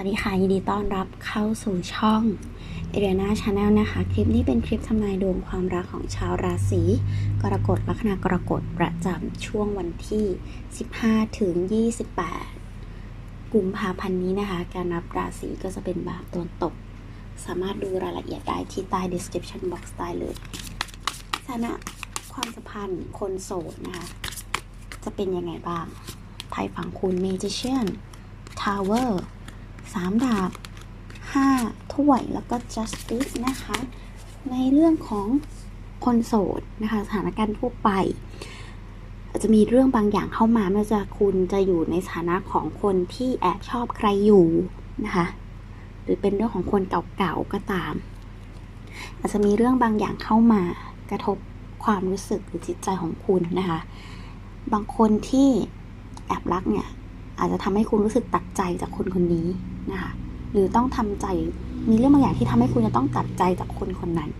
วัสดีค่ะ ยินดีต้อนรับเข้าสู่ช่องเอเรียนาชาแนลนะคะ คลิปนี้เป็นคลิปทำนายดวงความรักของชาวราศีกรกฎลัคนากรกฎประจำช่วงวันที่ 15 ถึง 28 กุมภาพันธ์นี้นะคะ การนับราศีก็จะเป็นแบบตวนตก สามารถดูรายละเอียดได้ที่ใต้ description box ได้เลยสถานะความสัมพันธ์คนโสดนะคะ จะเป็นยังไงบ้างไพ่ฝั่งคุณ Magician Tower สามดาบห้าถ้วย แล้วก็ justice นะคะ ในเรื่องของคนโสดนะคะ สถานการณ์ทั่วไปอาจจะมีเรื่องบางอย่างเข้ามาไม่ว่าจะคุณจะอยู่ในสถานะของคนที่แอบชอบใครอยู่นะคะ หรือเป็นเรื่องของคนเก่าๆก็ตาม อาจจะมีเรื่องบางอย่างเข้ามากระทบความรู้สึกหรือจิตใจของคุณนะคะ บางคนที่แอบรักเนี่ยอาจจะทำให้คุณรู้สึกตัดใจจากคนคนนี้ นะคะหรือต้องทำใจมีเรื่องบางอย่างที่ทำให้คุณจะต้องตัดใจจากคนคนนั้น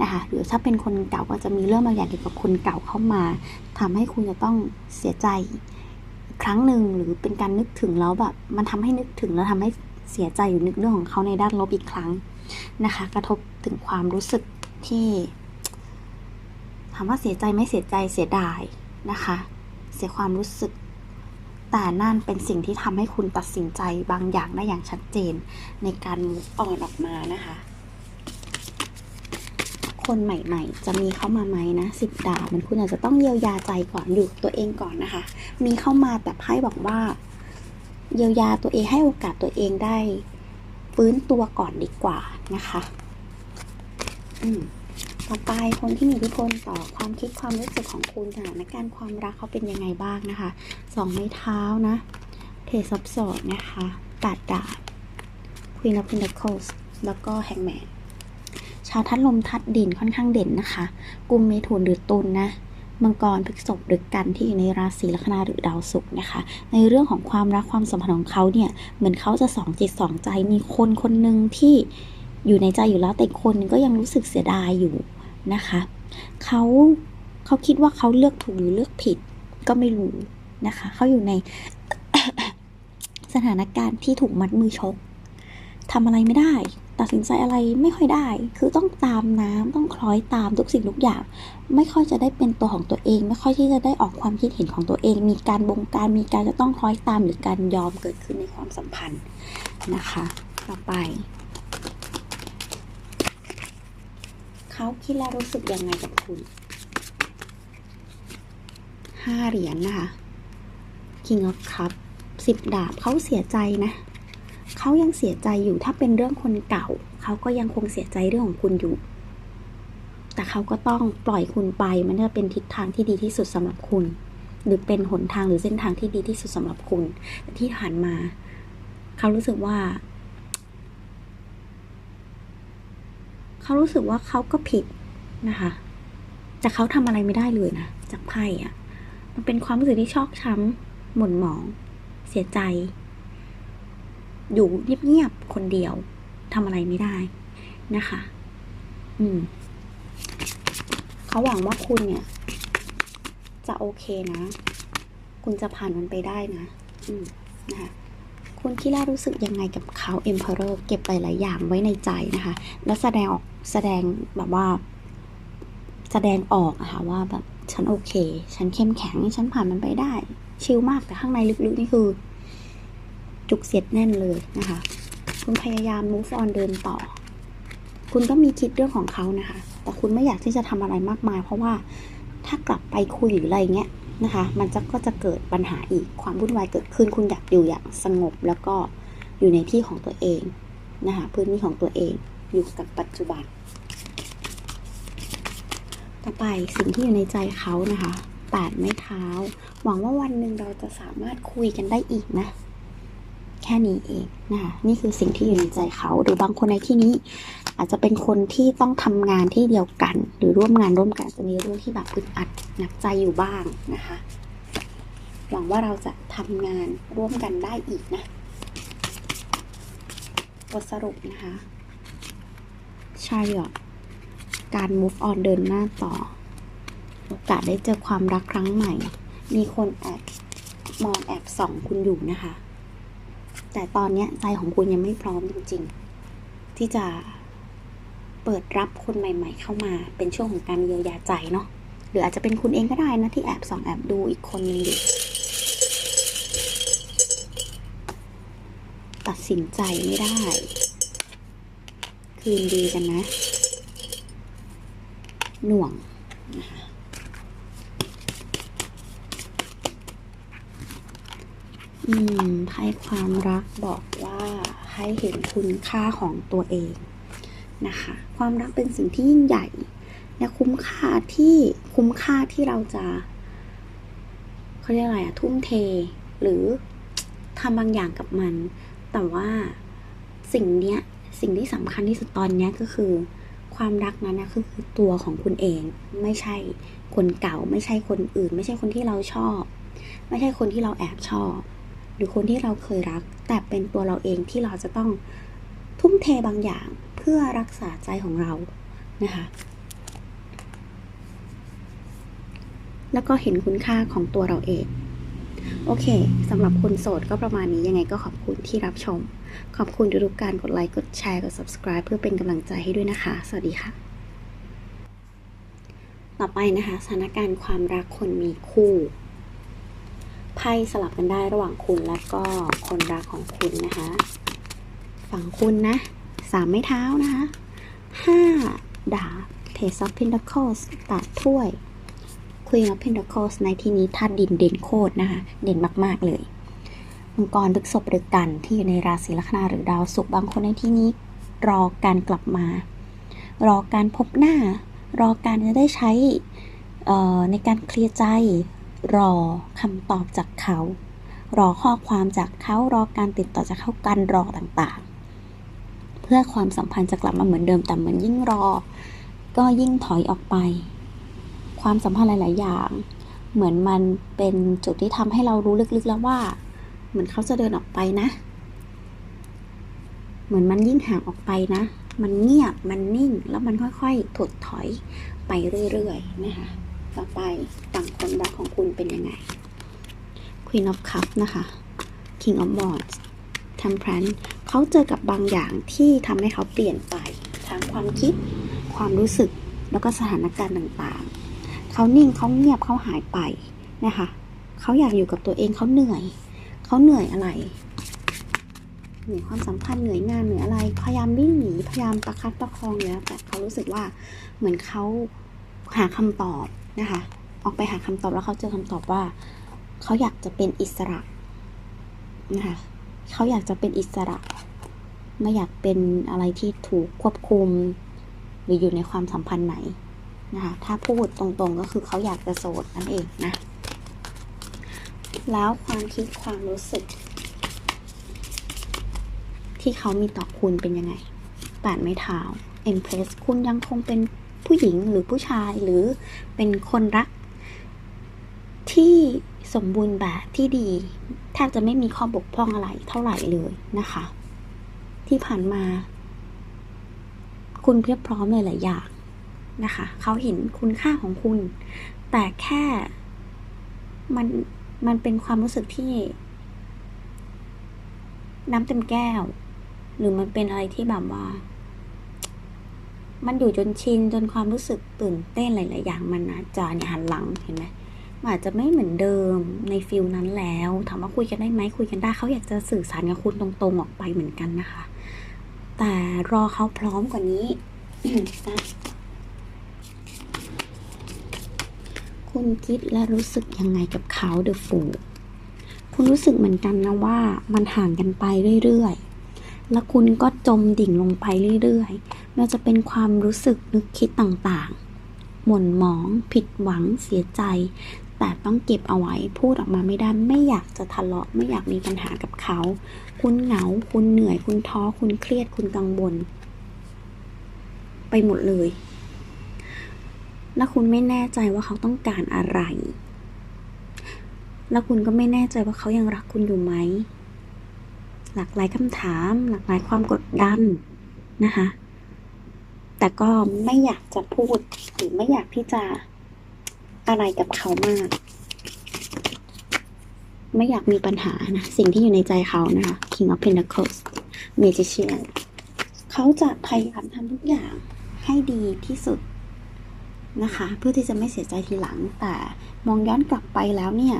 นะคะหรือถ้าเป็นคนเก่าก็จะมีเรื่องบางอย่างเกี่ยวกับคนเก่าเข้ามาทำให้คุณจะต้องเสียใจครั้งหนึ่งหรือเป็นการนึกถึงแล้วแบบมันทำให้นึกถึงแล้วทำให้เสียใจอยู่นึกเรื่องของเขาในด้านลบอีกครั้งนะคะ กระทบถึงความรู้สึกที่ถามว่าเสียใจไม่เสียใจเสียดายนะคะ เสียความรู้สึก แต่นั่นเป็นสิ่งที่ทำให้คุณตัดสินใจบางอย่างได้อย่างชัดเจน ในการมุกออนออกมานะคะ คนใหม่ๆ จะมีเข้ามาไหมนะสิบดาวมันคุณอาจจะต้องเยียวยาใจก่อนอยู่ตัวเองก่อนนะคะ มีเข้ามาแต่ไพ่บอกว่า เยียวยาตัวเองให้โอกาสตัวเองได้ ฟื้นตัวก่อนดีกว่านะคะ อืม ต่อไปคนที่มีอิทธิพลต่อความคิดความรู้สึกของคุณสถานการณ์ความรักเขาเป็นยังไงบ้างนะคะสองไม้เท้านะเทซับสอดนะคะแปดดาบ Queen of Pentacles แล้วก็แฮงแมนชาวทัดลมทัดดินค่อนข้างเด่นนะคะกุมเมถุนหรือตุลนะมังกรพฤษภหรือกันที่อยู่ในราศีลัคนาหรือดาวศุกร์นะคะ ในเรื่องของความรักความสัมพันธ์ของเขาเนี่ยเหมือนเขาจะสองจิตสองใจมีคนคนหนึ่งที่ อยู่ในใจอยู่แล้วแต่คนก็ยังรู้สึกเสียดายอยู่นะคะเขาเขาคิดว่าเขาเลือกถูกหรือเลือกผิดก็ไม่รู้นะคะเขาอยู่ในสถานการณ์ที่ถูกมัดมือชกทำอะไรไม่ได้ ตัดสินใจอะไรไม่ค่อยได้ คือต้องตามน้ำต้องคล้อยตามทุกสิ่งทุกอย่าง ไม่ค่อยจะได้เป็นตัวของตัวเอง ไม่ค่อยที่จะได้ออกความคิดเห็นของตัวเอง มีการบงการมีการจะต้องคล้อยตามหรือการยอมเกิดขึ้นในความสัมพันธ์นะคะ ต่อไป เขาคิดและรู้สึกยังไงกับคุณห้าเหรียญนะคะ King of Cup สิบดาบเขาเสียใจนะ เขายังเสียใจอยู่ถ้าเป็นเรื่องคนเก่า เขาก็ยังคงเสียใจเรื่องของคุณอยู่ แต่เขาก็ต้องปล่อยคุณไปมันจะเป็นทิศทางที่ดีที่สุดสำหรับคุณ หรือเป็นหนทางหรือเส้นทางที่ดีที่สุดสำหรับคุณ แต่ที่ผ่านมา เขารู้สึกว่า เขารู้สึกว่าเขาก็ผิดนะคะ แต่เขาทำอะไรไม่ได้เลยนะ จากไพ่อะมันเป็นความรู้สึกที่ชอกช้ำหม่นหมอง เสียใจ อยู่เงียบๆคนเดียวทำอะไรไม่ได้นะคะ อืม เขาหวังว่าคุณเนี่ย จะโอเคนะ คุณจะผ่านมันไปได้นะ อืม นะคะคุณคิล้วรู้สึกยังไงกับเขา Emperor เก็บหลายๆอย่างไว้ในใจนะคะ แล้วแสดงออก แสดงแบบว่า แสดงออกอะค่ะว่าแบบฉันโอเค ฉันเข้มแข็ง ฉันผ่านมันไปได้ ชิลมากแต่ข้างในลึกๆนี่คือ จุกเสียดแน่นเลยนะคะ คุณพยายาม move on เดินต่อ คุณก็มีคิดเรื่องของเขานะคะ แต่คุณไม่อยากที่จะทำอะไรมากมาย เพราะว่าถ้ากลับไปคุยหรืออะไรเงี้ยนะคะ มันจะก็จะเกิดปัญหาอีกความวุ่นวายเกิดขึ้น คุณอยากอยู่อย่างสงบแล้วก็อยู่ในที่ของตัวเองนะคะพื้นที่ของตัวเอง อยู่กับปัจจุบัน ต่อไปสิ่งที่อยู่ในใจเขานะคะแปดไม้เท้า หวังว่าวันหนึ่งเราจะสามารถคุยกันได้อีกนะ แค่นี้เองนะคะนี่คือสิ่งที่อยู่ในใจเขา หรือบางคนในที่นี้ อาจจะเป็นคนที่ต้องทำงานที่เดียวกัน หรือร่วมงานร่วมกันจะมีเรื่องที่แบบอึดอัดหนักใจอยู่บ้างนะคะ หวังว่าเราจะทำงานร่วมกันได้อีกนะบทสรุปนะคะ ชายอการ move on เดินหน้าต่อ โอกาสได้เจอความรักครั้งใหม่ มีคนแอบมองแอบส่องคุณอยู่นะคะ แต่ตอนนี้ใจของคุณยังไม่พร้อมจริงๆ ที่จะเปิดรับคนใหม่ ๆ เข้ามา เป็นช่วงของการเยียวยาใจเนาะ หรืออาจจะเป็นคุณเองก็ได้นะที่แอบส่องแอบดูอีกคนนึงอยู่ ตัดสินใจไม่ได้ คืนดีกันนะ หน่วงนะคะอืมไพ่ความรักบอกว่าให้เห็นคุณค่าของตัวเองนะคะ ความรักเป็นสิ่งที่ยิ่งใหญ่ และคุ้มค่าที่คุ้มค่าที่เราจะเขาเรียกอะไรอะทุ่มเท หรือทำบางอย่างกับมัน แต่ว่าสิ่งเนี้ย สิ่งที่สำคัญที่สุดตอนนี้ก็คือ ความรักนั้นนะคือคือตัวของคุณเองไม่ใช่คนเก่า ไม่ใช่คนอื่น ไม่ใช่คนที่เราชอบ ไม่ใช่คนที่เราแอบชอบ หรือคนที่เราเคยรัก แต่เป็นตัวเราเองที่เราจะต้องทุ่มเทบางอย่างเพื่อรักษาใจของเรานะคะแล้วก็เห็นคุณค่าของตัวเราเอง โอเคสำหรับคนโสดก็ประมาณนี้ยังไงก็ขอบคุณที่รับชม ขอบคุณทุกๆการกดไลค์ กดแชร์ กด subscribe เพื่อเป็นกำลังใจให้ด้วยนะคะ สวัสดีค่ะ ต่อไปนะคะสถานการณ์ความรักคนมีคู่ไพ่สลับกันได้ระหว่างคุณและก็คนรักของคุณนะคะ ฝั่งคุณนะสามไม้เท้านะคะห้าดาบ Page of Pentacles แปดถ้วย Queen of Pentacles ในที่นี้ธาตุดินเด่นโคตรนะคะ เด่นมาก ๆ เลย มังกรพฤษภหรือกันที่อยู่ในราศีลัคนาหรือดาวศุกร์บางคนในที่นี้ รอการกลับมา รอการพบหน้า รอการจะได้ใช้ในการเคลียร์ใจ รอคำตอบจากเขา รอข้อความจากเขารอการติดต่อจากเขาการรอต่างๆ เพื่อความสัมพันธ์จะกลับมาเหมือนเดิมแต่เหมือนยิ่งรอ ก็ยิ่งถอยออกไป ความสัมพันธ์หลาย ๆ อย่าง เหมือนมันเป็นจุดที่ทำให้เรารู้ลึกๆแล้วว่า เหมือนเขาจะเดินออกไปนะ เหมือนมันยิ่งห่างออกไปนะ มันเงียบมันนิ่งแล้วมันค่อยๆถดถอยไปเรื่อยๆนะคะต่อไปฝั่งคนรักของคุณเป็นยังไง Queen of Cups นะคะ King of Wands Temperance เขาเจอกับบางอย่างที่ทำให้เขาเปลี่ยนไปทั้งความคิด ความรู้สึกแล้วก็สถานการณ์ต่างๆ เขานิ่งเขาเงียบเขาหายไปนะคะ เขาอยากอยู่กับตัวเองเขาเหนื่อย เขาเหนื่อยอะไรเหนื่อยความสัมพันธ์เหนื่อยงานเหนื่อยอะไร พยายามวิ่งหนีพยายามประคับประคองเลยนะแต่เขารู้สึกว่าเหมือนเขาหาคำตอบนะคะ ออกไปหาคำตอบแล้วเขาเจอคำตอบว่าเขาอยากจะเป็นอิสระนะคะเขาอยากจะเป็นอิสระไม่อยากเป็นอะไรที่ถูกควบคุม หรืออยู่ในความสัมพันธ์ไหนนะคะ ถ้าพูดตรงๆก็คือเขาอยากจะโสดนั่นเองนะ แล้วความคิดความรู้สึก ที่เขามีต่อคุณเป็นยังไงแปดไม้เท้า Empress คุณยังคงเป็นผู้หญิงหรือผู้ชายหรือเป็นคนรัก ที่สมบูรณ์แบบที่ดีแทบจะไม่มีข้อบกพร่องอะไรเท่าไหร่เลยนะคะ ที่ผ่านมา คุณเพียบพร้อมเลยหลายอย่างนะคะ เขาเห็นคุณค่าของคุณ แต่แค่มัน มันเป็นความรู้สึกที่ น้ำเต็มแก้ว หรือมันเป็นอะไรที่แบบว่า มันอยู่จนชินจนความรู้สึกตื่นเต้นหลาย ๆ อย่างมันอาจจะเนี่ยหันหลังเห็นไหมมันอาจจะไม่เหมือนเดิมในฟิลนั้นแล้วถามว่าคุยกันได้ไหมคุยกันได้เขาอยากจะสื่อสารกับคุณตรงๆออกไปเหมือนกันนะคะ แต่รอเขาพร้อมกว่านี้นะ คุณคิดและรู้สึกยังไงกับเขาเดอะฟูคุณรู้สึกเหมือนกันนะว่ามันห่างกันไปเรื่อยๆ แล้วคุณก็จมดิ่งลงไปเรื่อยๆไม่ว่าจะเป็นความรู้สึกนึกคิดต่างๆ หม่นหมอง ผิดหวัง เสียใจ แต่ต้องเก็บเอาไว้ พูดออกมาไม่ได้ ไม่อยากจะทะเลาะ ไม่อยากมีปัญหากับเขา คุณเหงา คุณเหนื่อย คุณท้อ คุณเครียด คุณกังวล ไปหมดเลย แล้วคุณไม่แน่ใจว่าเขาต้องการอะไร แล้วคุณก็ไม่แน่ใจว่าเขายังรักคุณอยู่ไหม หลากหลายคำถาม หลากหลายความกดดันนะคะ แต่ก็ไม่อยากจะพูดหรือไม่อยากที่จะอะไรกับเขามาก ไม่อยากมีปัญหานะ สิ่งที่อยู่ในใจเขานะคะ King of Pentacles Magician เขาจะพยายามทำทุกอย่างให้ดีที่สุด นะคะ เพื่อที่จะไม่เสียใจทีหลัง แต่มองย้อนกลับไปแล้วเนี่ย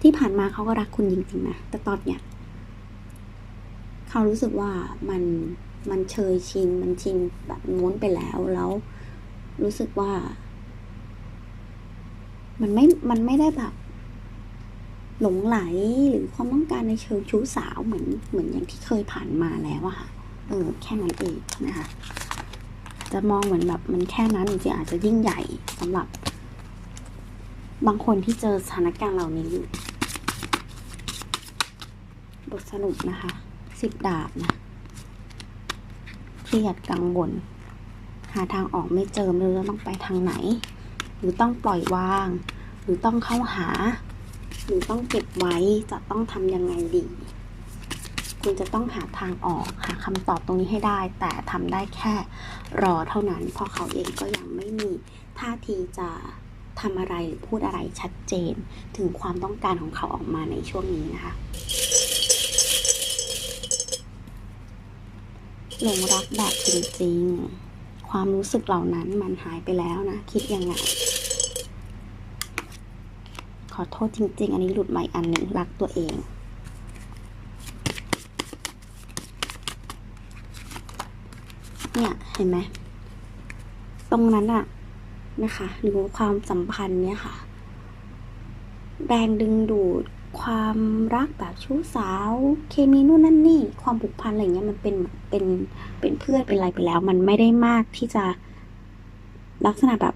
ที่ผ่านมาเขาก็รักคุณจริงๆนะแต่ตอนเนี้ยเขารู้สึกว่ามันมันเชยชินมันชินแบบม้วนไปแล้วแล้ว รู้สึกว่า มันไม่มันไม่ได้แบบหลงไหลหรือความต้องการในเชิงชู้สาวเหมือนเหมือนอย่างที่เคยผ่านมาแล้วอะค่ะ เออ แค่นั้นเองนะคะ จะมองเหมือนแบบมันแค่นั้นจริงๆอาจจะยิ่งใหญ่สำหรับบางคนที่เจอสถานการณ์เหล่านี้อยู่ บทสรุปนะคะสิบดาบนะเครียดกังวล หาทางออกไม่เจอไม่รู้จะต้องไปทางไหน หรือต้องปล่อยวาง หรือต้องเข้าหา หรือต้องเก็บไว้จะต้องทำยังไงดี คุณจะต้องหาทางออก คำตอบตรงนี้ให้ได้ แต่ทำได้แค่รอเท่านั้น เพราะเขาเองก็ยังไม่มีท่าทีจะทำอะไรหรือพูดอะไรชัดเจน ถึงความต้องการของเขาออกมาในช่วงนี้นะคะหลงรักแบบจริงๆ ความรู้สึกเหล่านั้นมันหายไปแล้วนะ คิดยังไง ขอโทษจริง ๆ อันนี้หลุดใหม่อันหนึ่งรักตัวเอง เนี่ยเห็นไหมตรงนั้นอะนะคะ หรือความสัมพันธ์เนี่ยค่ะ แรงดึงดูดความรักแบบชู้สาว เคมีนู่นนั่นนี่ ความผูกพันอะไรเงี้ยมันเป็นเป็นเป็นเพื่อนเป็นอะไรไปแล้ว มันไม่ได้มากที่จะลักษณะแบบ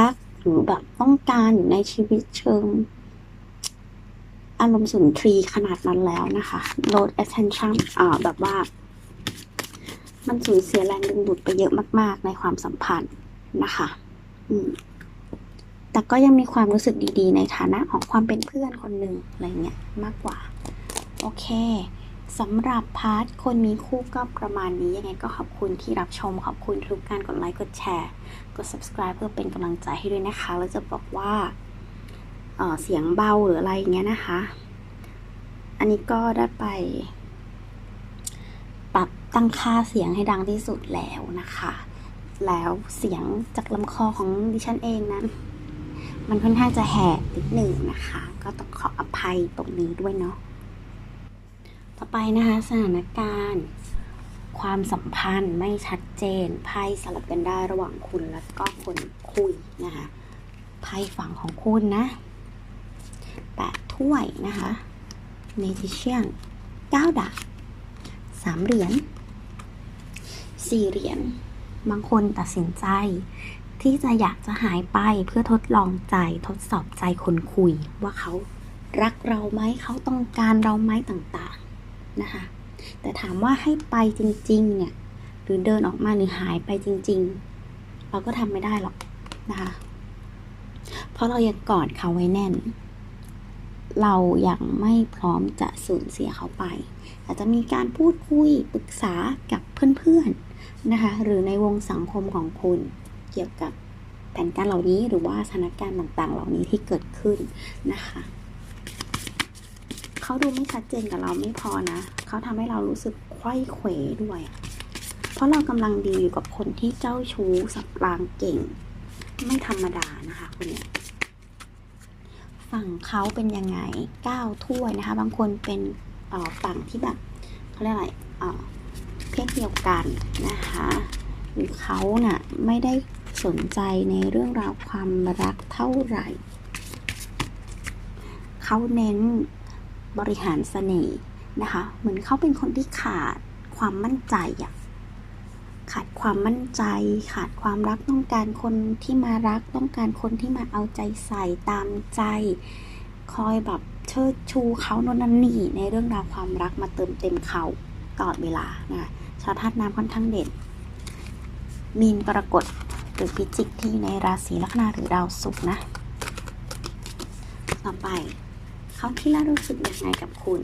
รักหรือแบบต้องการอยู่ในชีวิตเชิงอารมณ์สุนทรีขนาดนั้นแล้วนะคะ load attention อ่าแบบว่า มันสูญเสียแรงดึงดูดไปเยอะมาก ๆ ในความสัมพันธ์นะคะ อืม แต่ก็ยังมีความรู้สึกดีๆ ในฐานะของความเป็นเพื่อนคนหนึ่งอะไรเงี้ยมากกว่า โอเคสำหรับพาร์ทคนมีคู่ก็ประมาณนี้ ยังไงก็ขอบคุณที่รับชม ขอบคุณทุกการกดไลค์กดแชร์ กด subscribe เพื่อเป็นกำลังใจให้ด้วยนะคะ แล้วจะบอกว่าเเสียงเบาหรืออะไรอย่างเงี้ยนะคะ อันนี้ก็ได้ไป ตั้งค่าเสียงให้ดังที่สุดแล้วนะคะ แล้วเสียงจากลำคอของดิฉันเองนั้น มันค่อนข้างจะแหบนิดหนึ่งนะคะ ก็ต้องขออภัยตรงนี้ด้วยเนาะต่อไปนะคะสถานการณ์ ความสัมพันธ์ไม่ชัดเจนไพ่สลับกันได้ระหว่างคุณและก็คนคุยนะคะไพ่ฝั่งของคุณนะแปดถ้วยนะคะ Magician เก้าดาบสามเหรียญ สี่เหรียญบางคนตัดสินใจ ที่จะอยากจะหายไปเพื่อทดลองใจทดสอบใจคนคุย ว่าเขารักเราไหมเขาต้องการเราไหมต่างๆนะคะแต่ถามว่าให้ไปจริง ๆ เนี่ยหรือเดินออกมาหรือหายไปจริง ๆ เราก็ทำไม่ได้หรอกนะคะเพราะเรายังกอดเขาไว้แน่น เรายังไม่พร้อมจะสูญเสียเขาไป อาจจะมีการพูดคุยปรึกษากับเพื่อนๆ นะคะหรือในวงสังคมของคุณเกี่ยวกับแผนการเหล่านี้หรือว่าสถานการณ์ต่างๆ เหล่านี้ที่เกิดขึ้นนะคะเขาดูไม่ชัดเจนกับเราไม่พอนะเขาทำให้เรารู้สึกไขว้เขวด้วย เพราะเรากำลังดีอยู่กับคนที่เจ้าชู้สับรางเก่ง ไม่ธรรมดานะคะคนนี้ฝั่งเขาเป็นยังไงก้าวถ้วยนะคะ บางคนเป็นฝั่งที่แบบเขาเรียกอะไร เอ่อเดียวกันนะคะหรือเขาน่ะไม่ได้สนใจในเรื่องราวความรักเท่าไหร่ เขาเน้นบริหารเสน่ห์นะคะ เหมือนเขาเป็นคนที่ขาดความมั่นใจอะขาดความมั่นใจ ขาดความรักต้องการคนที่มารักต้องการคนที่มาเอาใจใส่ตามใจ คอยแบบเชิดชูเขาโน่นนั่นนี่ในเรื่องราวความรักมาเติมเต็มเขาตลอดเวลานะ ชาวธาตุน้ำค่อนข้างเด่น มีนกรกฎหรือพิจิกที่อยู่ในราศีลัคนาหรือดาวศุกร์นะ ต่อไปเขาที่ล้วรู้สึกยังไงกับคุณ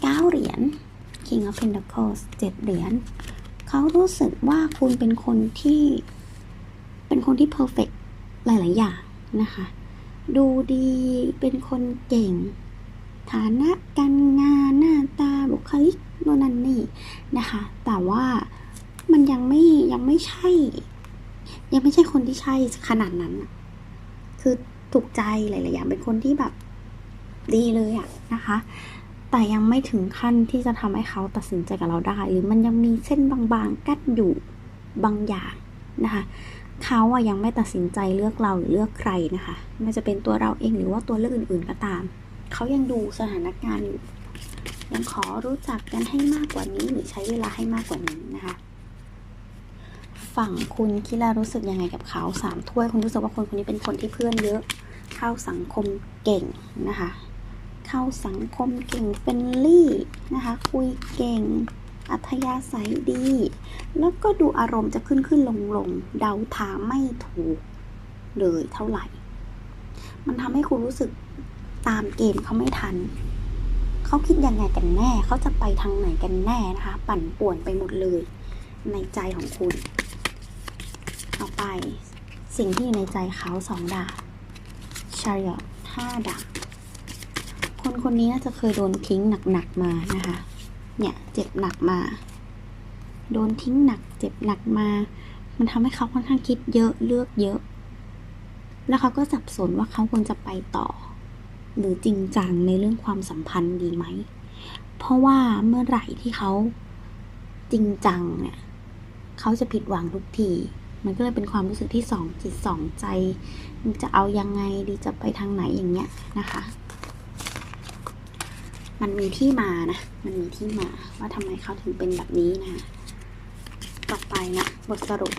เก้าเหรียญ King of Pentacles เจ็ดเหรียญเขารู้สึกว่าคุณเป็นคนที่เป็นคนที่เพอร์เฟกหลาย ๆ อย่างนะคะ ดูดีเป็นคนเก่ง ฐานะการงานหน้าตาบุคลิกโน่นนั่นนี่นะคะ แต่ว่ามันยังไม่ยังไม่ใช่ ยังไม่ใช่คนที่ใช่ขนาดนั้น คือถูกใจหลายๆอย่างเป็นคนที่แบบดีเลยอะนะคะ แต่ยังไม่ถึงขั้นที่จะทำให้เขาตัดสินใจกับเราได้ หรือมันยังมีเส้นบางๆกั้นอยู่บางอย่างนะคะเขาอะยังไม่ตัดสินใจเลือกเราหรือเลือกใครนะคะไม่จะเป็นตัวเราเองหรือว่าตัวเลือกอื่น ๆก็ตาม เขายังดูสถานการณ์อยู่ ยังขอรู้จักกันให้มากกว่านี้หรือใช้เวลาให้มากกว่านี้นะคะ ฝั่งคุณคิดแล้วรู้สึกยังไงกับเขาสามถ้วยคุณรู้สึกว่าคนคนนี้เป็นคนที่เพื่อนเยอะ เข้าสังคมเก่งนะคะ เข้าสังคมเก่งเฟรนลี่นะคะ คุยเก่ง อัธยาศัยดี แล้วก็ดูอารมณ์จะขึ้นขึ้นลงลงเดาทางไม่ถูกเลยเท่าไหร่ มันทำให้คุณรู้สึก ตามเกมเขาไม่ทัน เขาคิดยังไงกันแน่ เขาจะไปทางไหนกันแน่นะคะ ปั่นป่วนไปหมดเลย ในใจของคุณต่อไป สิ่งที่อยู่ในใจเขาสองดาบชาริอตห้าดาบคนคนนี้น่าจะเคยโดนทิ้งหนักๆมานะคะ เนี่ยเจ็บหนักมา โดนทิ้งหนัก เจ็บหนักมา มันทำให้เขาค่อนข้างคิดเยอะเลือกเยอะ แล้วเขาก็สับสนว่าเขาควรจะไปต่อ หรือจริงจังในเรื่องความสัมพันธ์ดีไหม เพราะว่าเมื่อไหร่ที่เขาจริงจังเนี่ยเขาจะผิดหวังทุกที มันก็เลยเป็นความรู้สึกที่สองจิตสองใจ จะเอายังไงดีจะไปทางไหนอย่างเงี้ยนะคะ มันมีที่มานะ มันมีที่มาว่าทำไมเขาถึงเป็นแบบนี้นะต่อไปนะบทสรุป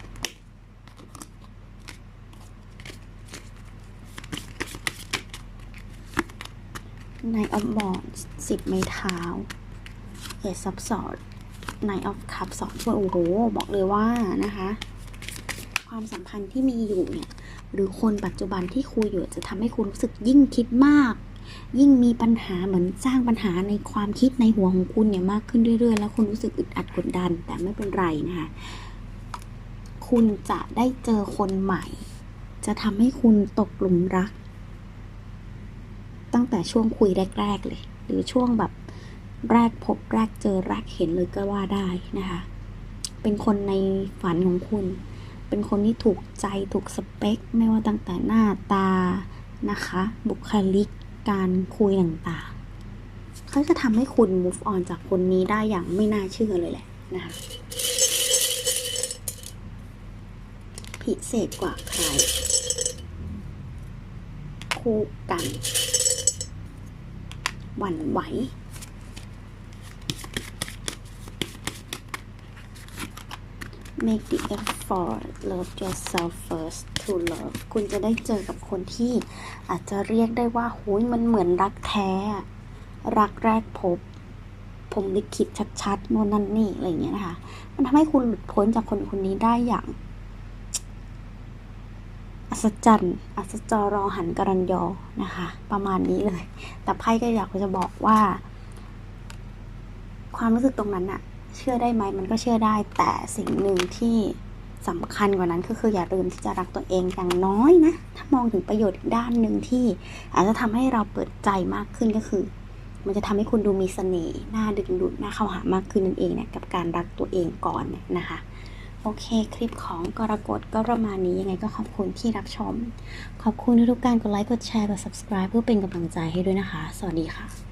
ในออฟบอลสิบไม้เท้าเอซับสอดในออฟคัพสองถ้วยโอ้โห บอกเลยว่านะคะ ความสัมพันธ์ที่มีอยู่เนี่ย หรือคนปัจจุบันที่คุยอยู่จะทำให้คุณรู้สึกยิ่งคิดมาก ยิ่งมีปัญหาเหมือนสร้างปัญหาในความคิดในหัวของคุณเนี่ยมากขึ้นเรื่อยๆ แล้วคุณรู้สึกอึดอัดกดดัน แต่ไม่เป็นไรนะคะ คุณจะได้เจอคนใหม่ จะทำให้คุณตกหลุมรัก แต่ช่วงคุยแรก ๆ เลย หรือช่วงแบบแรกพบแรกเจอแรกเห็นเลยก็ว่าได้นะคะ เป็นคนในฝันของคุณ เป็นคนที่ถูกใจถูกสเปค ไม่ว่าตั้งแต่หน้าตานะคะ บุคลิกการคุยต่างๆเขาจะทำให้คุณ move on จากคนนี้ได้อย่างไม่น่าเชื่อเลยแหละนะคะพิเศษกว่าใครคู่กัน หวั่นไหว make the effort love yourself first to love คุณจะได้เจอกับคนที่อาจจะเรียกได้ว่าหุยมันเหมือนรักแท้ รักแรกพบ ผมลิขิตชัดๆโน่นนั่นนี่ อะไรอย่างเงี้ยนะคะ มันทำให้คุณหลุดพ้นจากคนคนนี้ได้อย่าง ศจรรย์อัศจรรอหันกรันยอนะคะ ประมาณนี้เลย แต่ไพ่ก็อยากจะบอกว่า ความรู้สึกตรงนั้นอะเชื่อได้ไหมมันก็เชื่อได้ แต่สิ่งหนึ่งที่สำคัญกว่านั้นก็คืออย่าลืมที่จะรักตัวเองอย่างน้อยนะ ถ้ามองถึงประโยชน์อีกด้านหนึ่งที่ อาจจะทำให้เราเปิดใจมากขึ้นก็คือ มันจะทำให้คุณดูมีเสน่ห์น่าดึงดูดน่าเข้าหามากขึ้นนั่นเองเนี่ยกับการรักตัวเองก่อนนะคะ โอเค คลิปของกรกฎก็ประมาณนี้ยังไงก็ขอบคุณที่รับชม ขอบคุณทุกการกดไลค์กดแชร์กด subscribe เพื่อเป็นกำลังใจให้ด้วยนะคะ สวัสดีค่ะ